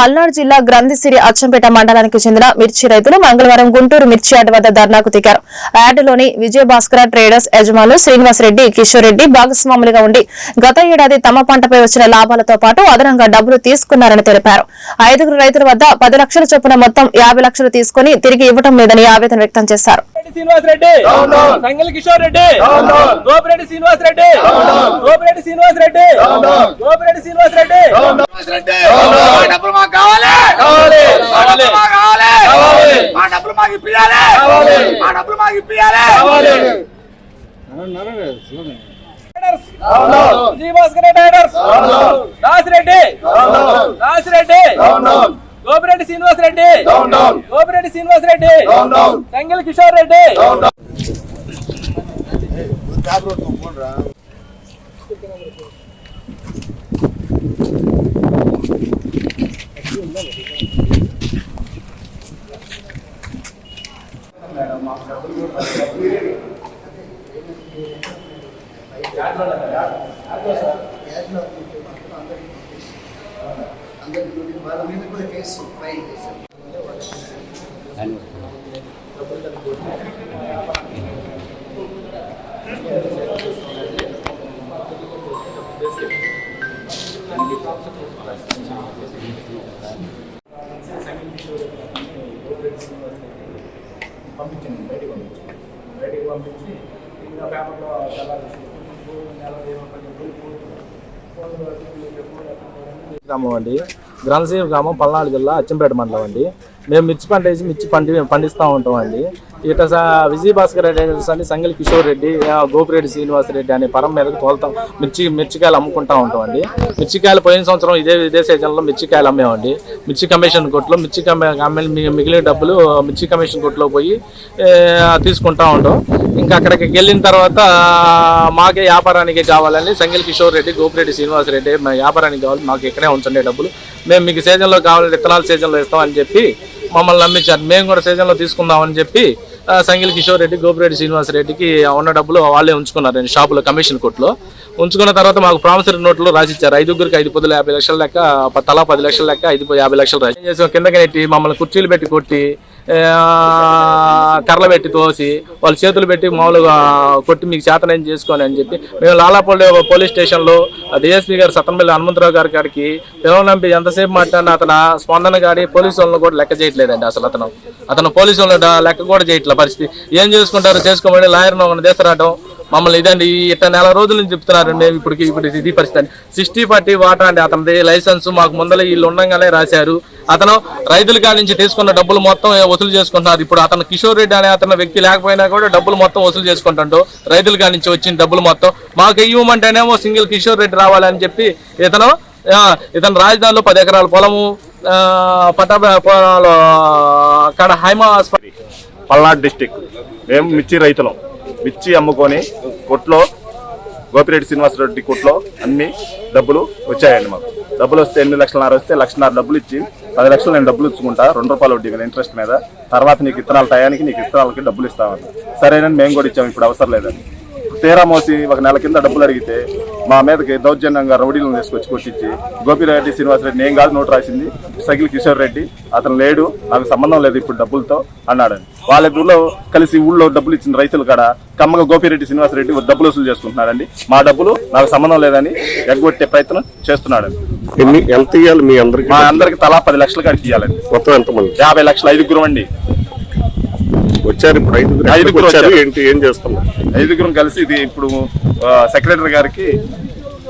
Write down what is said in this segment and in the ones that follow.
పల్నాడు జిల్లా గ్రంథిసిరి అచ్చంపేట మండలానికి చెందిన మిర్చి రైతులు మంగళవారం గుంటూరు మిర్చి యార్డు వద్ద ధర్నాకు దిగారు. యార్డులోని విజయభాస్కర ట్రేడర్స్ యజమానులు శ్రీనివాసరెడ్డి కిషోర్ రెడ్డి భాగస్వాములుగా ఉండి గత ఏడాది తమ పంటపై వచ్చిన లాభాలతో పాటు అదనంగా డబ్బులు తీసుకున్నారని తెలిపారు. ఐదుగురు రైతుల వద్ద పది లక్షల చొప్పున మొత్తం యాభై లక్షలు తీసుకుని తిరిగి ఇవ్వడం లేదని ఆవేదన వ్యక్తం చేశారు. రెడ్డి శ్రీనివాస్ రెడ్డి. సంగల్ కిషోర్ రెడ్డి. గోపిరెడ్డి శ్రీనివాస్ రెడ్డి. గోపిరెడ్డి శ్రీనివాస్ రెడ్డి. గోపిరెడ్డి శ్రీనివాస్ రెడ్డి రెడ్డి మా డబ్బులు మాకు కావాలి కావాలి. మా డబ్బులు మాకు కావాలి కావాలి. మా డబ్బులు మాకు ఇప్పియాలి కావాలి. మా డబ్బులు మాకు ఇప్పియాలి శ్రీభాస్కర్ రెడ్డి రైడర్స్ రాసిరెడ్డి రాసిరెడ్డి గోపిరెడ్డి శ్రీనివాస్ రెడ్డి గోపిరెడ్డి శ్రీనివాస్ రెడ్డి సంగల్ కిషోర్ రెడ్డి. मैडम आप అందరికి వాళ్ళ మీద కూడా కేసు ఫైల్ చేశారు సెకండ్ పంపించండి బయటికి పంపించండి. బయటికి పంపించి ఇంకా పేపర్లో నెల నెల గ్రామం అండి. గ్రంథసీమ గ్రామం పల్నాడు జిల్లా అచ్చంపేట మండలం అండి. మేము మిర్చి పంట వేసి మిర్చి పండి పండిస్తూ ఉంటాం అండి. ఇట విజయ భాస్కర్ రెడ్డి అని సంగలి కిషోర్ రెడ్డి గోపిరెడ్డి శ్రీనివాస్ రెడ్డి అనే పరం మీదకి తోలుతాం మిర్చి మిర్చికాయలు అమ్ముకుంటా ఉంటాం అండి. మిర్చికాయలు పోయిన సంవత్సరం ఇదే ఇదే సీజన్లో మిర్చికాయలు అమ్మేమండి మిర్చి కమిషన్ కొట్లో మిర్చి మిగిలిన డబ్బులు మిర్చి కమిషన్ కొట్లో పోయి తీసుకుంటా ఉంటాం. ఇంకా అక్కడికి వెళ్ళిన తర్వాత మాకే వ్యాపారానికి కావాలని సంగల్ కిషోర్ రెడ్డి గోపిరెడ్డి శ్రీనివాస్ రెడ్డి వ్యాపారానికి కావాలి మాకు ఇక్కడే ఉంచండి డబ్బులు. మేము మీకు సీజన్లో కావాలంటే విత్తనాలు సీజన్లో ఇస్తామని చెప్పి మమ్మల్ని నమ్మించారు. మేము కూడా సీజన్లో తీసుకుందామని చెప్పి సంగిల్ కిషోర్ రెడ్డి గోపిరెడ్డి శ్రీనివాస్ రెడ్డికి ఉన్న డబ్బులు వాళ్ళే ఉంచుకున్నారు షాపులో కమిషన్ కొట్లో ఉంచుకున్న తర్వాత మాకు ప్రామిసరీ నోట్లు రాసిచ్చారు. ఐదుగురికి ఐదు పొద్దులు యాభై లక్షల లెక్క తలా పది లక్షల లెక్క ఐదు యాభై లక్షలు రాసి చేసాం? కిందకి నెట్టి మమ్మల్ని కుర్చీలు పెట్టి కొట్టి కర్రలు పెట్టి తోసి వాళ్ళ చేతులు పెట్టి మామూలుగా కొట్టి మీకు చేతనం చేసుకోని అని చెప్పి మేము లాలాపల్లి పోలీస్ స్టేషన్లో డిఎస్పీ గారు సత్తనపల్లి హనుమంతరావు గారి కాడికి పిలవనంపి ఎంతసేపు మాట్లాడినా అతను స్పందన గారి పోలీసు వాళ్ళని కూడా లెక్క చేయట్లేదండి అసలు అతను. అతను పోలీసు వాళ్ళని లెక్క కూడా చేయట్లే పరిస్థితి. ఏం చేసుకుంటారు చేసుకోమని లాయర్ను దేశరాటం మమ్మల్ని ఇదండి ఇట్లా నెల రోజుల నుంచి చెప్తున్నారు ఇప్పటికి ఇప్పుడు ఇది పరిస్థితి సిక్స్టీ ఫార్టీ వాటా అండి అతనిది లైసెన్స్ మాకు ముందర వీళ్ళు ఉండగానే రాశారు. అతను రైతుల కాడి నుంచి తీసుకున్న డబ్బులు మొత్తం వసూలు చేసుకుంటున్నారు. ఇప్పుడు అతను కిషోర్ రెడ్డి అనే అతను వ్యక్తి లేకపోయినా కూడా డబ్బులు మొత్తం వసూలు చేసుకుంటాడు. రైతుల కాడి నుంచి వచ్చిన డబ్బులు మొత్తం మాకు ఇవ్వమంటేనేమో సింగిల్ కిషోర్ రెడ్డి రావాలని చెప్పి ఇతను ఇతను రాజధానిలో పది ఎకరాల పొలము ఆ, పట్టా పొలాలు అక్కడ హైమా హాస్పిటల్ పల్నాడు డిస్టిక్. మేము మిర్చి రైతులం. మిర్చి అమ్ముకొని కొట్లో గోపిరెడ్డి శ్రీనివాసరెడ్డి కొట్లో అన్ని డబ్బులు వచ్చాయండి మాకు. డబ్బులు వస్తే ఎనిమిది లక్షలన్నర వస్తే లక్షన్నర డబ్బులు ఇచ్చి పది లక్షలు నేను డబ్బులు ఇచ్చుకుంటా రెండు రూపాయలు వడ్డీ మీద ఇంట్రెస్ట్ మీద. తర్వాత నీకు ఇత్తనాల టయానికి నీకు ఇత్తనాలకి డబ్బులు ఇస్తామని సరేనని మేము కూడా ఇచ్చాము ఇప్పుడు అవసరం లేదని. తీరా మోసి ఒక నెల కింద డబ్బులు అడిగితే మా మీదకి దౌర్జన్యంగా రౌడీలను తీసుకొచ్చి కొట్టించి గోపిరెడ్డి శ్రీనివాసరెడ్డి నేను కాదు నోటు రాసింది. సగిల్ కిషోర్ రెడ్డి అతను లేడు నాకు సంబంధం లేదు ఇప్పుడు డబ్బులతో అన్నాడని వాళ్ళ ఊళ్ళో కలిసి ఊళ్ళో డబ్బులు ఇచ్చిన రైతులు కాడ కమ్మగా గోపిరెడ్డి శ్రీనివాసరెడ్డి డబ్బులు వసూలు చేసుకుంటున్నాడండి మా డబ్బులు నాకు సంబంధం లేదని ఎగ్గొట్టే ప్రయత్నం చేస్తున్నాడండి ఎంత ఇవ్వాలి మీ అందరికి? మా అందరికి తలా పది లక్షలు కడిగి ఇవ్వాలండి మొత్తం ఎంతమంది? యాభై లక్షలు ఐదుగురం అండి. వచ్చారు ఇప్పుడు ఐదుగురు. వచ్చారు. ఏంటి ఏం చేస్తున్నారు? ఐదుగురం కలిసి ఇది ఇప్పుడు సెక్రటరీ గారికి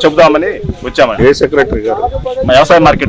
చెబుదామని వచ్చామండి. ఏ సెక్రటరీ గారు? మా వ్యవసాయ మార్కెట్